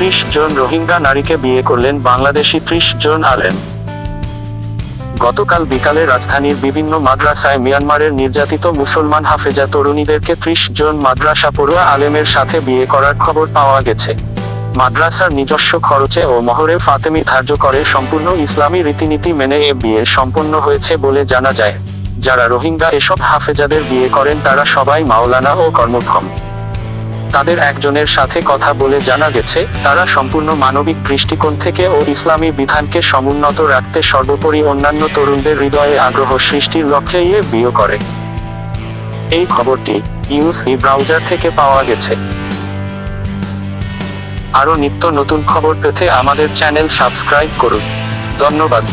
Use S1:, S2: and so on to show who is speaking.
S1: ত্রিশ জন রোহিঙ্গা নারীকে বিয়ে করলেন বাংলাদেশি ত্রিশ জন আলেম। গতকাল বিকালে রাজধানীর বিভিন্ন মাদ্রাসায় মিয়ানমারের নির্যাতিত মুসলমান হাফেজা তরুণীদেরকে ত্রিশ জন মাদ্রাসা পড়ুয়া আলেমের সাথে বিয়ে করার খবর পাওয়া গেছে। মাদ্রাসার নিজস্ব খরচে ও মহরে ফাতেমি ধার্য করে সম্পূর্ণ ইসলামী রীতিনীতি মেনে এ বিয়ে সম্পন্ন হয়েছে বলে জানা যায়। যারা রোহিঙ্গা এসব হাফেজাদের বিয়ে করেন তারা সবাই মাওলানা ও কর্মক্ষম। তাদের একজনের সাথে কথা বলে জানা গেছে, তারা সম্পূর্ণ মানবিক দৃষ্টিকোণ থেকে ও ইসলামী বিধানকে সমুন্নত রাখতে সর্বোপরি অন্যান্য তরুণদের হৃদয়ে আগ্রহ সৃষ্টির লক্ষ্যে ইয়ে বিয়ে করে। এই খবরটি ইউস ই ব্রাউজার থেকে পাওয়া গেছে। আরও নিত্য নতুন খবর পেতে আমাদের চ্যানেল সাবস্ক্রাইব করুন। ধন্যবাদ।